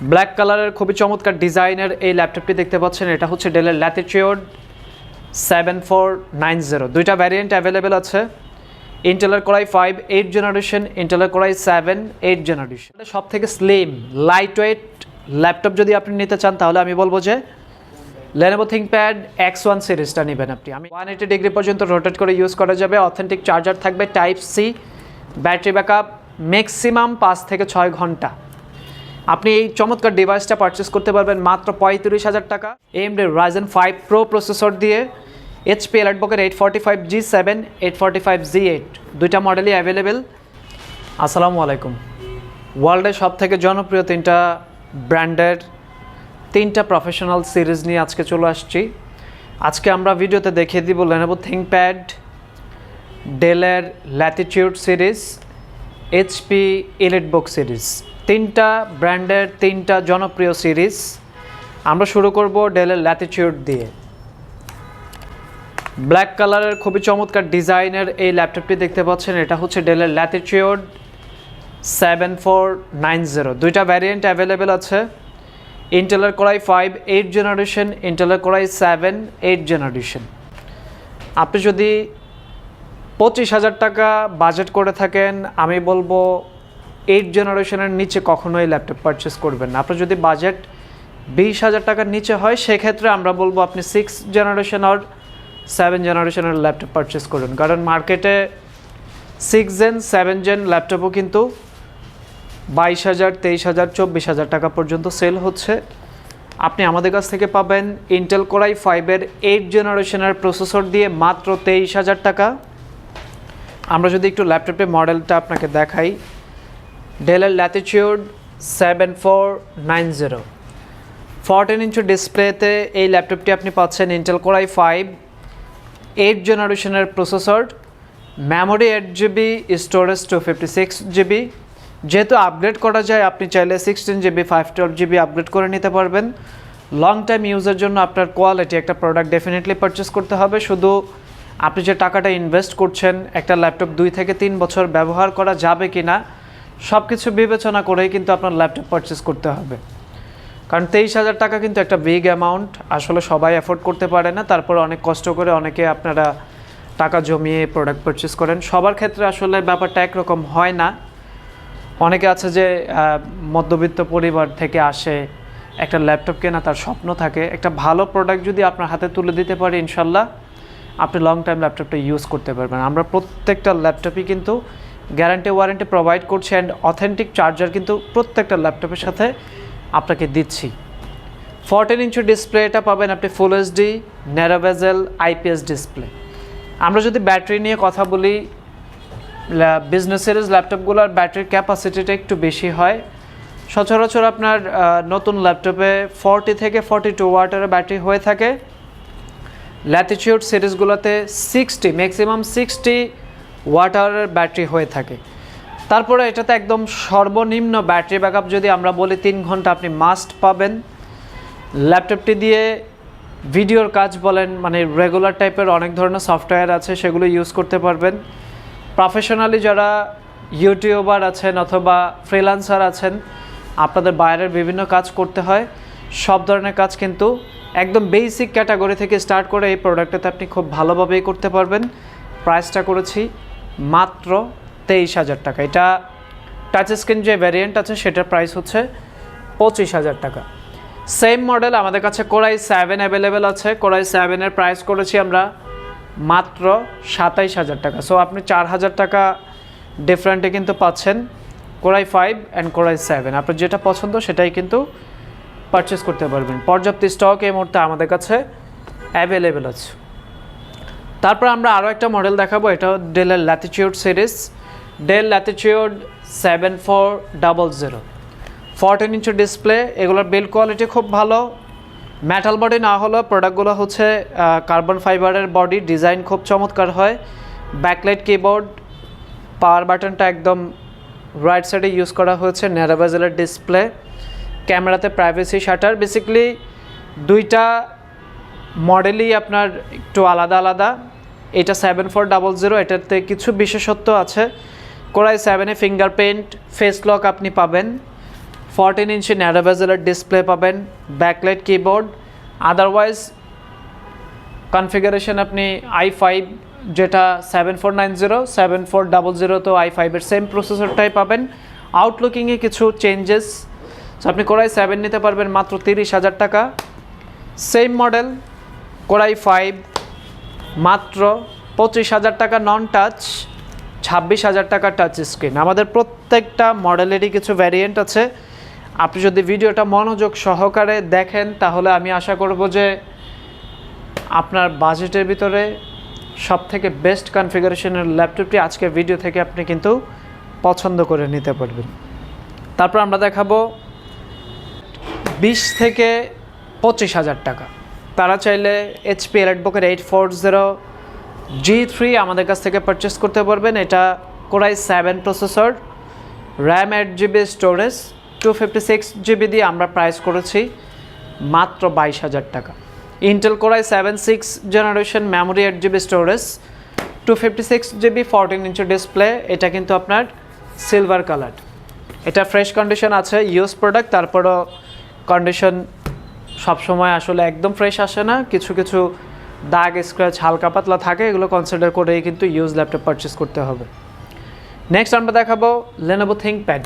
Black কালারের খুবই চমৎকার ডিজাইনের এই ল্যাপটপটি দেখতে পাচ্ছেন। এটা হচ্ছে ডেলের Latitude seven four nine zero দুইটা ভ্যারিয়েন্ট অ্যাভেলেবেল আছে। ইন্টেলের core i five eight generation ইন্টেলের core i seven eight generation সব থেকে স্লিম লাইট ওয়েট ল্যাপটপ যদি আপনি নিতে চান, তাহলে আমি বলব যে লেনোভো থিংকপ্যাড এক্স ওয়ান সিরিজটা নেবেন আপনি। আমি ওয়ান এইটি ডিগ্রি পর্যন্ত রোটেট করে ইউজ করা যাবে। অথেন্টিক চার্জার থাকবে type C battery backup maximum পাঁচ থেকে ছয় ঘণ্টা। আপনি এই চমৎকার ডিভাইসটা পারচেস করতে পারবেন মাত্র পঁয়ত্রিশ হাজার টাকা। M AMD Ryzen five pro processor দিয়ে HP এলাটবকের eight forty five G seven eight forty five G eight দুইটা মডেলই অ্যাভেলেবেল আসসালামু আলাইকুম। ওয়ার্ল্ডের সব থেকে জনপ্রিয় তিনটা ব্র্যান্ডের তিনটা প্রফেশনাল সিরিজ নিয়ে আজকে চলে আসছি। আজকে আমরা ভিডিওতে দেখিয়ে দিব লেনোভো থিংকপ্যাড ডেলের Latitude series HP EliteBook series তিনটা ব্র্যান্ডের তিনটা জনপ্রিয় সিরিজ। আমরা শুরু করব ডেলের ল্যাটিচিউড দিয়ে। ব্ল্যাক কালারের খুবই চমৎকার ডিজাইনের এই ল্যাপটপটি দেখতে পাচ্ছেন। এটা হচ্ছে ডেলের Latitude seven four nine zero. দুইটা ভ্যারিয়েন্ট অ্যাভেলেবেল আছে। ইন্টেলের core i five eight generation ইন্টেলের core i seven eight generation আপনি যদি পঁচিশ হাজার টাকা বাজেট করে থাকেন, আমি বলব এইট জেনারেশনের নিচে কখনোই ল্যাপটপ পারচেস করবেন না। আপনার যদি বাজেট বিশ হাজার টাকার নিচে হয়, সেক্ষেত্রে আমরা বলব আপনি সিক্স জেনারেশন আর সেভেন জেনারেশনের ল্যাপটপ পারচেস করুন। কারণ মার্কেটে সিক্স জেন সেভেন জেন ল্যাপটপও কিন্তু বাইশ হাজার, তেইশ হাজার, চব্বিশ হাজার টাকা পর্যন্ত সেল হচ্ছে। আপনি আমাদের কাছ থেকে পাবেন ইন্টেল কোরাই ফাইভের এইট জেনারেশনের প্রসেসর দিয়ে মাত্র তেইশ হাজার টাকা। আমরা যদি একটু ল্যাপটপের মডেলটা আপনাকে দেখাই। Four nine zero fourteen inch ডিসপ্লেতে এই ল্যাপটপটি আপনি পাচ্ছেন Intel core i five eight জেনারেশনের processor memory eight GB storage two fifty six GB যেহেতু আপগ্রেড করা যায়, আপনি চাইলে sixteen GB five twelve GB upgrade করে নিতে পারবেন। লং টাইম ইউজের জন্য আপনার কোয়ালিটি একটা প্রোডাক্ট ডেফিনেটলি পারচেস করতে হবে। শুধু আপনি যে টাকাটা ইনভেস্ট করছেন, একটা ল্যাপটপ দুই থেকে তিন বছর ব্যবহার করা যাবে কি না সব কিছু বিবেচনা করেই কিন্তু আপনার ল্যাপটপ পারচেস করতে হবে। কারণ তেইশ হাজার টাকা কিন্তু একটা বিগ অ্যামাউন্ট আসলে সবাই অ্যাফোর্ড করতে পারে না, তারপর অনেক কষ্ট করে অনেকে আপনারা টাকা জমিয়ে প্রোডাক্ট পারচেস করেন। সবার ক্ষেত্রে আসলে ব্যাপারটা একরকম হয় না। অনেকে আছে যে মধ্যবিত্ত পরিবার থেকে আসে, একটা ল্যাপটপ কেনা তার স্বপ্ন থাকে। একটা ভালো প্রোডাক্ট যদি আপনার হাতে তুলে দিতে পারে, ইনশাল্লাহ, আপনি লং টাইম ল্যাপটপটা ইউজ করতে পারবেন। আমরা প্রত্যেকটা ল্যাপটপই কিন্তু গ্যারান্টি ওয়ারেন্টি প্রোভাইড করছি অ্যান্ড অথেন্টিক চার্জার কিন্তু প্রত্যেকটা ল্যাপটপের সাথে আপনাকে দিচ্ছি। ফোরটিন ইঞ্চি ডিসপ্লেটা পাবেন আপনি full HD narrow bezel IPS display আমরা যদি ব্যাটারি নিয়ে কথা বলি বিজনেস সিরিজ ল্যাপটপগুলোর ব্যাটারির ক্যাপাসিটিটা একটু বেশি হয়। সচরাচর আপনার নতুন ল্যাপটপে ফর্টি থেকে ফর্টি টু ওয়াটের ব্যাটারি হয়ে থাকে। ল্যাটিচিউড সিরিজগুলোতে সিক্সটি ম্যাক্সিমাম সিক্সটি ওয়াটারের ব্যাটারি হয়ে থাকে। তারপরে এটাতে একদম সর্বনিম্ন ব্যাটারি ব্যাকআপ যদি আমরা বলি, তিন ঘণ্টা আপনি মাস্ট পাবেন। ল্যাপটপটি দিয়ে ভিডিওর কাজ বলেন মানে রেগুলার টাইপের অনেক ধরনের সফটওয়্যার আছে, সেগুলো ইউজ করতে পারবেন। প্রফেশনালি যারা ইউটিউবার আছেন অথবা ফ্রিল্যান্সার আছেন, আপনাদের বাইরের বিভিন্ন কাজ করতে হয়। সব ধরনের কাজ কিন্তু একদম বেসিক ক্যাটাগরি থেকে স্টার্ট করে এই প্রোডাক্টটাতে আপনি খুব ভালোভাবেই করতে পারবেন। প্রাইসটা করেছি মাত্র তেইশ হাজার টাকা। এটা টাচ স্ক্রিন যে ভ্যারিয়েন্ট আছে, সেটার প্রাইস হচ্ছে পঁচিশ হাজার টাকা। সেম মডেল আমাদের কাছে কোরাই সেভেন অ্যাভেলেবেল আছে। কোরাই সেভেনের প্রাইস করেছি আমরা মাত্র সাতাইশ হাজার টাকা। সো আপনি চার হাজার টাকা ডিফারেন্টে কিন্তু পাচ্ছেন core i five and core i seven আপনার যেটা পছন্দ সেটাই কিন্তু পারচেস করতে পারবেন। পর্যাপ্ত স্টক এই মুহূর্তে আমাদের কাছে অ্যাভেলেবেল আছে। তারপর আমরা আরও একটা মডেল দেখাবো, এটা ডেলের Latitude series Dell Latitude seven four double zero fourteen inch display এগুলোর বিল্ড কোয়ালিটি খুব ভালো। মেটাল বডি না হলেও প্রোডাক্টগুলো হচ্ছে কার্বন ফাইবারের বডি ডিজাইন খুব চমৎকার হয়। ব্যাকলাইট কিবোর্ড পাওয়ার বাটনটা একদম রাইট সাইডে ইউজ করা হয়েছে ন্যারোভেজেলের ডিসপ্লে ক্যামেরাতে প্রাইভেসি শাটার বেসিক্যালি দুইটা মডেলই আপনার একটু আলাদা আলাদা। এটা সেভেন ফোর ডাবল জিরো এটাতে কিছু বিশেষত্ব আছে। কোরাই সেভেনে ফিঙ্গারপ্রিন্ট ফেস লক আপনি পাবেন। ফোরটিন ইঞ্চি ন্যারো বেজেলের ডিসপ্লে পাবেন। ব্যাকলাইট কিবোর্ড আদারওয়াইজ কনফিগারেশন আপনি আই ফাইভ যেটা seven four nine zero seven four double zero তো আই ফাইভের সেম প্রসেসরটাই পাবেন। আউটলুকিংয়ে কিছু চেঞ্জেস আপনি কোরাই সেভেন নিতে পারবেন মাত্র তিরিশ হাজার টাকা। সেম মডেল কোরাই ফাইভ মাত্র পঁচিশ হাজার টাকা নন টাচ ছাব্বিশ হাজার টাকা টাচ স্ক্রিন আমাদের প্রত্যেকটা মডেলেরই কিছু ভ্যারিয়েন্ট আছে। আপনি যদি ভিডিওটা মনোযোগ সহকারে দেখেন, তাহলে আমি আশা করব যে আপনার বাজেটের ভিতরে সব থেকে বেস্ট কনফিগারেশনের ল্যাপটপটি আজকের ভিডিও থেকে আপনি কিন্তু পছন্দ করে নিতে পারবেন। তারপর আমরা দেখাবো বিশ থেকে পঁচিশ হাজার টাকা। তারা চাইলে HP এলেটবুকের eight four zero G three আমাদের কাছ থেকে পারচেস করতে পারবেন। এটা core i seven processor RAM eight GB storage two fifty six GB দিয়ে আমরা প্রাইস করেছি মাত্র বাইশ হাজার টাকা। Intel core i seven six generation memory eight GB storage two fifty six GB fourteen inch display এটা কিন্তু আপনার সিলভার কালার এটা ফ্রেশ কন্ডিশন আছে ইউজ প্রোডাক্ট তারপরও কন্ডিশন সবসময় আসলে একদম ফ্রেশ আসে না। কিছু কিছু দাগ স্ক্র্যাচ হালকা পাতলা থাকে, এগুলো কনসিডার করেই কিন্তু ইউজ ল্যাপটপ পারচেস করতে হবে। নেক্সট আমরা দেখাবো লেনোভো থিঙ্কপ্যাড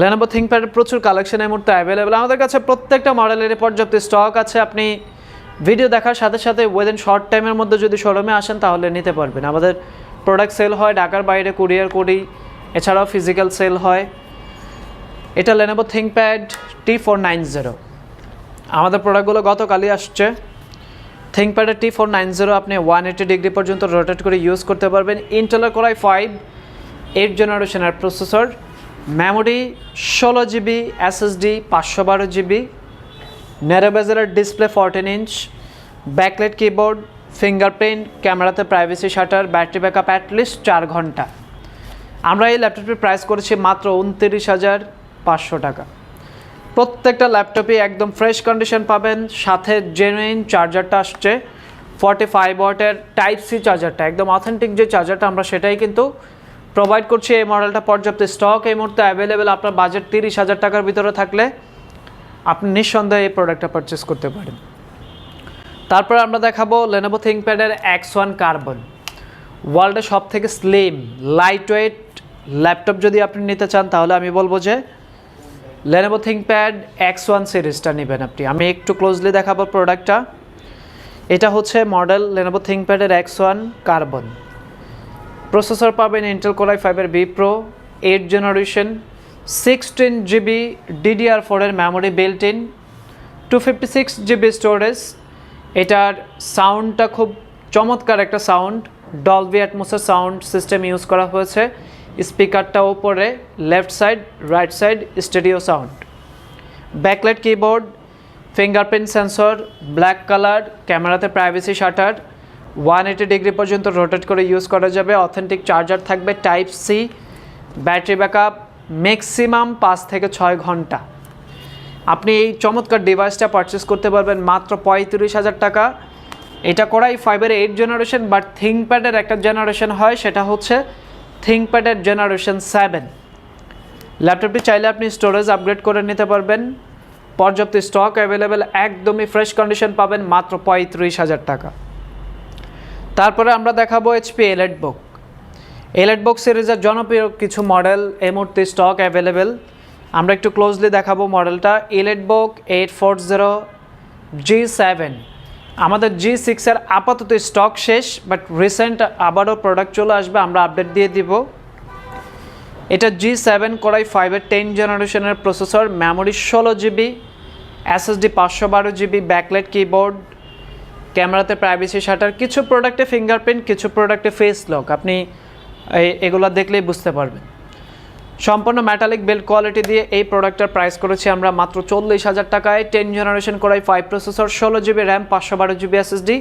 লেনোভো থিঙ্কপ্যাডের প্রচুর কালেকশন এই মুহূর্তে অ্যাভেলেবেল আমাদের কাছে প্রত্যেকটা মডেলের পর্যাপ্ত স্টক আছে। আপনি ভিডিও দেখার সাথে সাথে উইদিন শর্ট টাইমের মধ্যে যদি শোরুমে আসেন, তাহলে নিতে পারবেন। আমাদের প্রোডাক্ট সেল হয় ঢাকার বাইরে কুরিয়ার করি, এছাড়াও ফিজিক্যাল সেল হয়। এটা Lenovo ThinkPad T four nine zero আমাদের প্রোডাক্টগুলো গতকালই আসছে। থিঙ্কপ্যাডের টি ফোর নাইন জিরো আপনি ওয়ান এইটি ডিগ্রি পর্যন্ত রোটেট করে ইউজ করতে পারবেন। ইন্টেলের করাই ফাইভ এইট জেনারেশনের প্রসেসর মেমোরি ষোলো জিবি এসএসডি পাঁচশো বারো GB ন্যারোবেজারের display fourteen inch backlight keyboard fingerprint ক্যামেরাতে privacy shutter battery backup at least চার ঘণ্টা। আমরা এই ল্যাপটপটির প্রাইস করেছি মাত্র উনত্রিশ হাজার পাঁচশো টাকা। প্রত্যেকটা ল্যাপটপে একদম ফ্রেশ কন্ডিশন পাবেন। সাথে জেনুইন চার্জারটা আসছে। ফর্টি ফাইভ ওয়াটের টাইপ সি চার্জারটা একদম অথেন্টিক যে চার্জারটা আমরা সেটাই কিন্তু প্রোভাইড করছি। এই মডেলটা পর্যাপ্ত স্টক এই মুহূর্তে অ্যাভেলেবেল আপনার বাজেট তিরিশ হাজার টাকার ভিতরে থাকলে আপনি নিঃসন্দেহে এই প্রোডাক্টটা পারচেস করতে পারেন। তারপর আমরা দেখাবো লেনোভো থিঙ্কপ্যাডের এক্স ওয়ান কার্বন ওয়ার্ল্ডের সব থেকে স্লিম লাইট ওয়েট ল্যাপটপ যদি আপনি নিতে চান, তাহলে আমি বলব যে লেনোভো থিঙ্কপ্যাড এক্স ওয়ান সিরিজটা নেবেন আপনি। আমি একটু ক্লোজলি দেখাবো প্রোডাক্টটা এটা হচ্ছে মডেল লেনোভো থিঙ্কপ্যাডের এক্স ওয়ান কার্বন প্রসেসর পাবেন ইন্টেল কোরাই ফাইভের vPro eight generation sixteen GB DDR ফোরের memory built in two fifty six GB storage এটার সাউন্ডটা খুব চমৎকার একটা সাউন্ড ডলবি অ্যাটমোসের সাউন্ড সিস্টেম ইউজ করা হয়েছে। স্পিকারটা ওপরে left side right side stereo sound backlight keyboard fingerprint sensor black colour ক্যামেরাতে privacy shutter one eighty degree পর্যন্ত রোটেট করে ইউজ করা যাবে অথেন্টিক চার্জার থাকবে type C battery backup maximum পাঁচ থেকে ছয় ঘণ্টা। আপনি এই চমৎকার ডিভাইসটা পারচেস করতে পারবেন মাত্র পঁয়ত্রিশ হাজার টাকা। এটা করাই ফাইভের এইট জেনারেশন বাট থিঙ্কপ্যাডের একটা জেনারেশন হয়, সেটা হচ্ছে থিঙ্কপ্যাডের জেনারেশন সেভেন ল্যাপটপটি চাইলে আপনি স্টোরেজ আপগ্রেড করে নিতে পারবেন। পর্যাপ্ত স্টক অ্যাভেলেবেল একদমই ফ্রেশ কন্ডিশন পাবেন মাত্র পঁয়ত্রিশ হাজার টাকা। তারপরে আমরা দেখাবো এইচপি এলেট বুক এলেট বুক সিরিজের জনপ্রিয় কিছু মডেল এই মুহূর্তে স্টক অ্যাভেলেবেল আমরা একটু ক্লোজলি দেখাবো মডেলটা EliteBook eight four zero G seven আমাদের জি সিক্সের আপাতত স্টক শেষ বাট রিসেন্ট আবারও প্রোডাক্ট চলে আসবে, আমরা আপডেট দিয়ে দিব। এটা জি সেভেন করাই ফাইভের টেন জেনারেশনের প্রসেসর মেমোরি ষোলো জিবি এসএসডি পাঁচশো বারো জিবি ব্যাকলাইট কিবোর্ড ক্যামেরাতে প্রাইভেসি শাটার কিছু প্রোডাক্টে ফিঙ্গারপ্রিন্ট কিছু প্রোডাক্টে ফেস লক আপনি এগুলো দেখলেই বুঝতে পারবেন। সম্পূর্ণ মেটালিক বেল্ট কোয়ালিটি দিয়ে এই প্রোডাক্টটার প্রাইস করেছি আমরা মাত্র চল্লিশ হাজার টাকায়। Ten generation core i five processor ষোলো জিবি র্যাম পাঁচশো বারো জিবি এসএসডি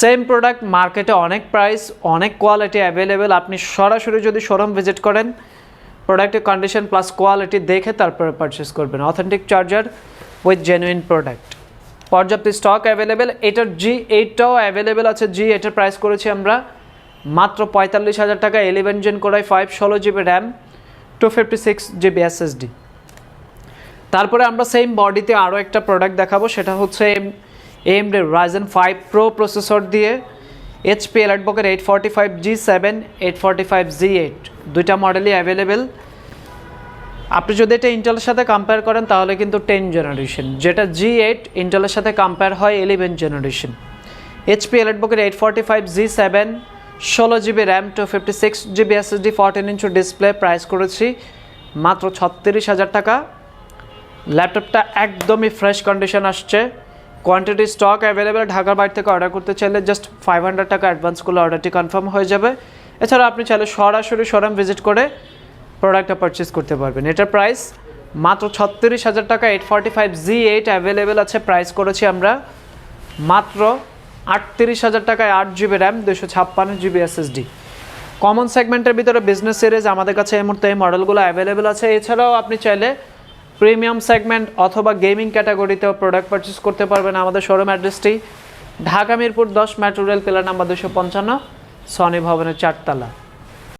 সেম প্রোডাক্ট মার্কেটে অনেক প্রাইস অনেক কোয়ালিটি অ্যাভেলেবেল আপনি সরাসরি যদি শোরুম ভিজিট করেন প্রোডাক্টের কন্ডিশন প্লাস কোয়ালিটি দেখে তারপরে পারচেস করবেন। Authentic charger with genuine product পর্যাপ্ত স্টক অ্যাভেলেবেল এটার জি এইটটাও অ্যাভেলেবেল আছে। জি এটার প্রাইস করেছি আমরা মাত্র পঁয়তাল্লিশ হাজার টাকা eleven gen core i five ষোলো GB RAM two fifty six GB SSD তারপরে আমরা সেম বডিতে আরও একটা প্রোডাক্ট দেখাবো, সেটা হচ্ছে AMD Ryzen five pro processor দিয়ে HP এলাটবকের eight forty five G seven eight forty five G eight দুইটা মডেলই অ্যাভেলেবেল আপনি যদি এটা ইন্টেলের সাথে কম্পেয়ার করেন, তাহলে কিন্তু টেন জেনারেশন যেটা জি এইট ইন্টেলের সাথে কম্পেয়ার হয় eleven generation HP এলাটবকের eight forty five G seven ষোলো GB RAM two fifty six GB SSD fourteen inch display price করেছি মাত্র ছত্রিশ হাজার টাকা। ল্যাপটপটা একদমই ফ্রেশ কন্ডিশন আসছে। কোয়ান্টিটি স্টক অ্যাভেলেবেল ঢাকার বাইরে থেকে অর্ডার করতে চাইলে জাস্ট ফাইভ হান্ড্রেড টাকা অ্যাডভান্স করলে অর্ডারটি কনফার্ম হয়ে যাবে। এছাড়া আপনি চাইলে সরাসরি শোরুম ভিজিট করে প্রোডাক্টটা পারচেস করতে পারবেন। এটার প্রাইস মাত্র ছত্রিশ হাজার টাকা eight forty five G eight available আছে প্রাইস করেছি আমরা মাত্র আটত্রিশ হাজার টাকায় আট জিবি র্যাম দুশো ছাপ্পান্ন জিবি এসএসডি কমন সেগমেন্টের ভিতরে বিজনেস সিরিজ আমাদের কাছে এই মুহূর্তে এই মডেলগুলো অ্যাভেলেবেল আছে। এছাড়াও আপনি চাইলে প্রিমিয়াম সেগমেন্ট অথবা গেমিং ক্যাটাগরিতেও প্রোডাক্ট পারচেস করতে পারবেন আমাদের শোরুম অ্যাড্রেসটি ঢাকা মিরপুর দশ মেট্রো রেল পিলার নাম্বার দুশো পঞ্চান্ন সনি ভবনের চারতলা।